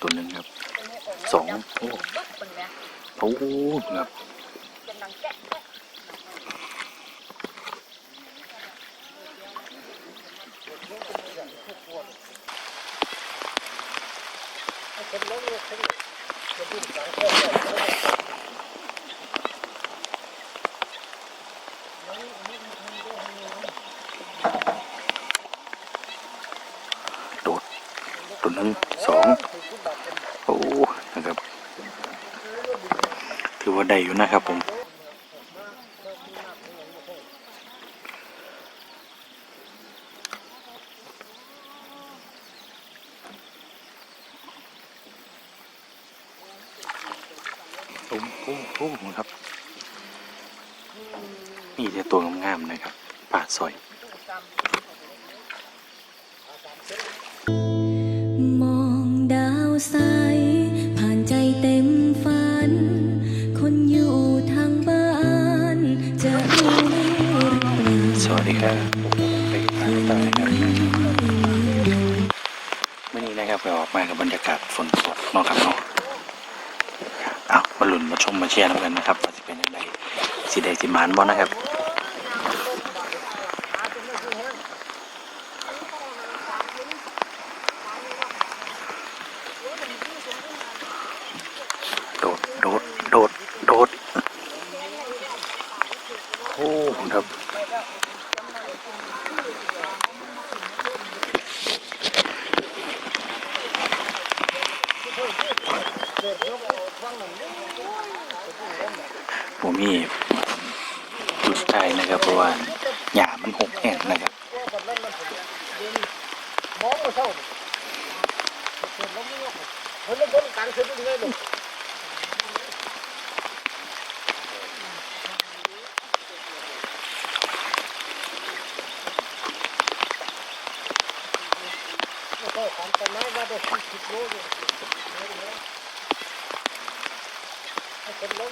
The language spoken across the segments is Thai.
ตัวหนึ่งครับตัวนี้กสองโอ้ปึ๊บเป็นไงโอ้ครับเป็นดังแจ๊ะแจ๊ะโด ตัวหนึ่งสองโอ้นะครับ ถือว่าได้อยู่นะครับผมโอ้โหโอ้โหครับนี่จะตัวงามๆนะครับป่าซอย สวัสดีครับไปตามต่อนะครับมื่อนี้นะครับเราออกมากับบรรยากาศฝนตกเนาะครับเนาะเอามาลุ้นมาชมมาเชียร์น้ำกันนะครับว่าจะเป็นยังไงสีแดงสีหมานบ่นะครับ โดด โดด โดด โดด โอ้ครับ ผมมีจุดใจนะครับเพราะว่าหญ้ามันหกแห้งนะครับมองมาเศร้าเห็นแล้วไม่ยแล้วบนการเสร็จยังไงลูกไม่ใช่ขันต้นไม้ว่าได้สิบโลเลยให้คนล้มเลยคนจะดิ้นกลางแค่ไหน โด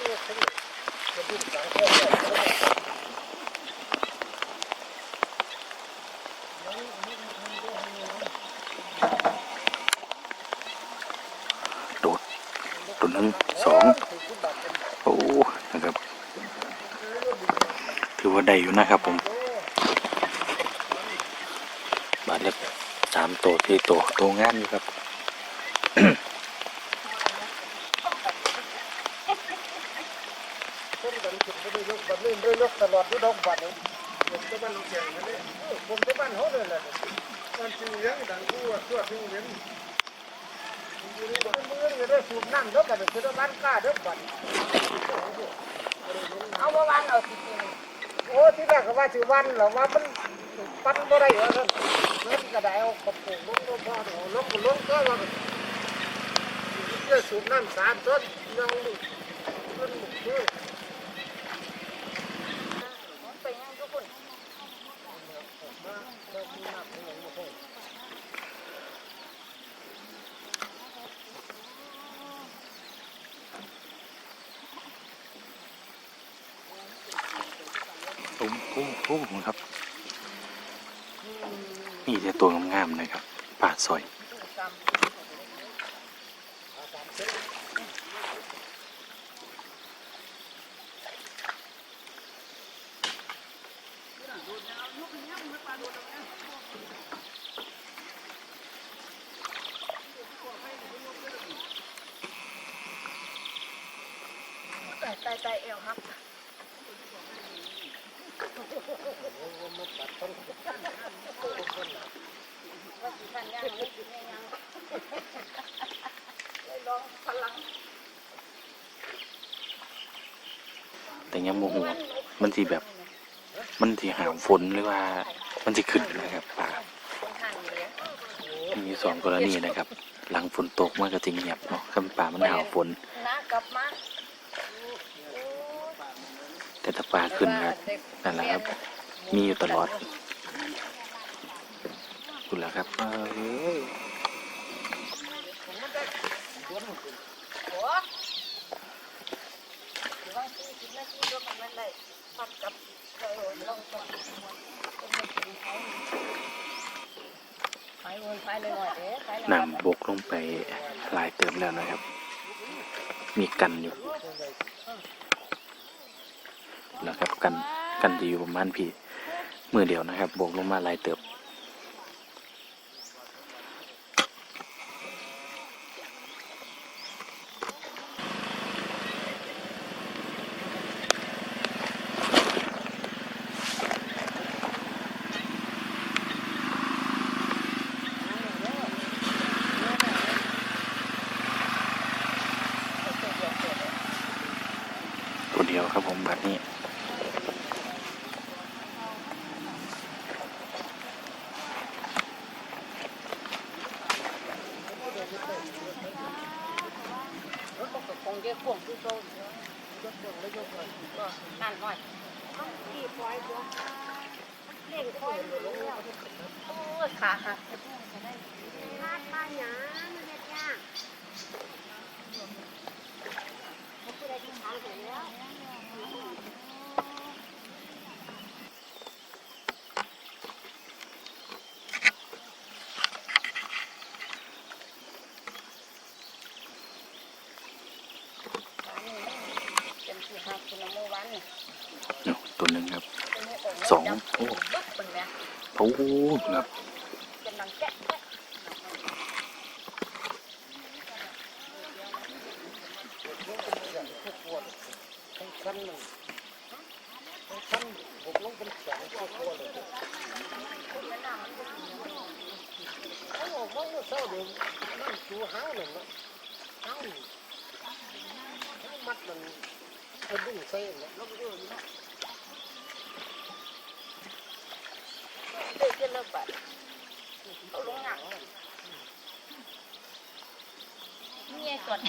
ดตัวหนึ่งสองโอ้นะครับ ถือว่าได้อยู่นะครับผม บาทเล็กสามตัวที่ตัวตัวงานอยู่ครับ มันทึกไม่ได้ยกบันนี้ไม่ได้ยกตลอดที่ดอกบัตรเลยผมจะบ้านเราแข่งกันเลยผมจะบ้านเขาเลยแหละมันจริงเลี้ยงดังกูว่าตัวจริงเลี้ยงอยู่ในบ้านมือนี่ได้สูบน้ำเด้อกันคือบ้านกล้าเด้อบัตรเอาเมื่อวานเอาสิโอ้ที่แรกก็ว่าสิวันหรอว่ามันปั้นบ่ได้เหรอท่านเงินก็ได้เอากระปุกลงลงพ่อเอาลงก็ลงก็ว่าเจะสูบน้ำสามต้นยังต้นหมุกมือ มันไปยังทุกคน โอ้โหโอ้โหครับ นี่จะตัวงามๆนะครับ ป่าซอย แต่แต่แต่เอวครับว่าสิท่านยังไม่กินยังเลยลองพลัง แต่ ยังโมโหมันทีแบบ มันทีหามฝนหรือว่า มันจะขึ้นนะครับป่ามีสองกรณีนะครับ หลังฝนตกมันก็จะเงียบเนาะคำป่ามันหาวฝนแต่ถ้าป่าขึ้นก็นั่นแหละครับ มีอยู่ตลอดคุณล่ะครับเอ้ย โอ้ บางทีกินนาทีก็มันได้ปัดกับเคยลงก่อนไปวนไปเลยหน่อยเด้ไปเลยน้ำบกลงไปหลายเติมแล้วนะครับ มีกันอยู่แล้วครับกันกันจะอยู่ประมาณพี่มือเดียวนะครับ บวกลงมาหลายเติบ ตัวเดียวครับผมแบบนี้ รถก็คงเยอะพ่วงคือโซ่ยกพ่วงแล้วยกเลยก็นั่นหน่อยที่ปล่อยตัวเล่งคอยอยู่แล้ว โอ้ยขาหักลาดป้าหยามันเฮ็ดยากเขาผู้ใดที่ทางเสร็จแล้ว เป็นที่หักคุณโมวัน เอาตัว หนึ่งครับสองโอ้ป็นไงโอ้ครับเป็นดังแจ๊ะครับกลงเป็นสองตัวตัวเลยเขาบอกว่าเมื่อเช้าเดี๋ยวนั่งจูหางหนึ่งนะหางหางมัดมันเป็นดึงเส้นแล้วก็เรื่องนี้เด็กจะเลิกแบบเขาลงหนังนี่ไงก่อน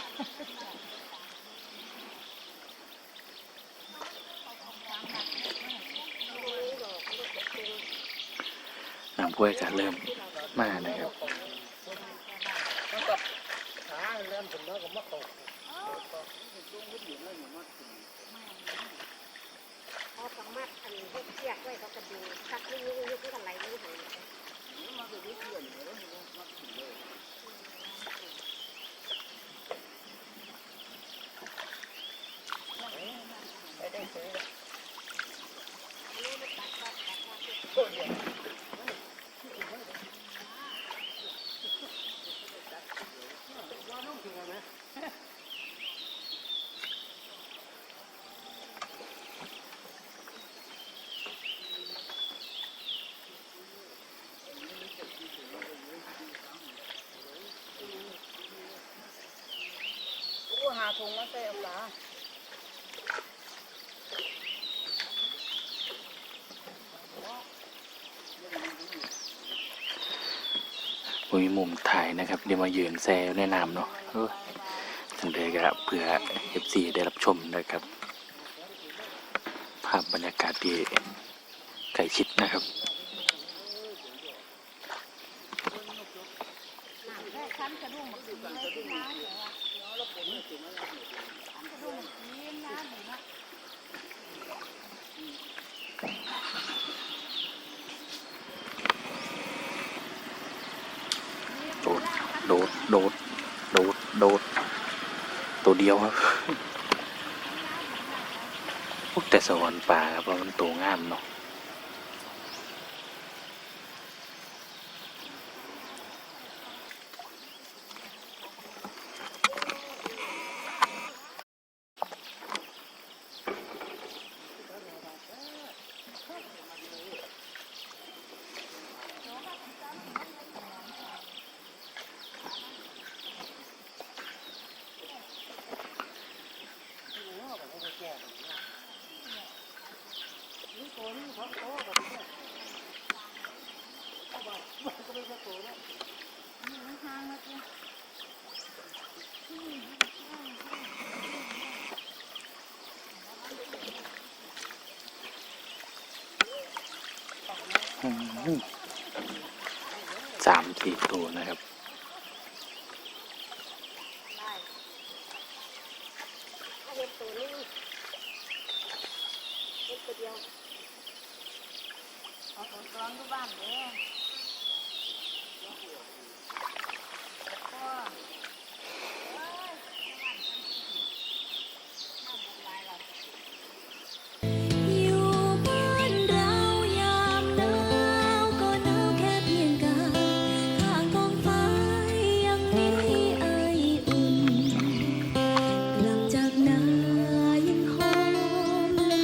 น้ำกล้วยก็เริ่มมานะครับมันก็ขาแล่นถึงแล้วก็มาตกเขาสามารถอันเฮ็ดเชือกไว้เขาก็ดูชักยุ่งยุ่งยุ่งที่กันไหลนี่หัน ไปได้ซื้อ กูหาถุงมาใส่เอาปลาผมมีมุมถ่ายนะครับ เดี๋ยวมายืนแซวแนะนำเนาะเออจังเดก็เพื่อ FC ได้รับชมนะครับ ภาพบรรยากาศที่ใกล้ชิดนะครับ โดด โดด โดด โดด โดด ตัวเดียวครับ พวกแต่สวรรค์ป่าครับเพราะมันตัวงามเนาะ สามสี่ตัวนะครับถ้า ร้อนทุกบ้านเลย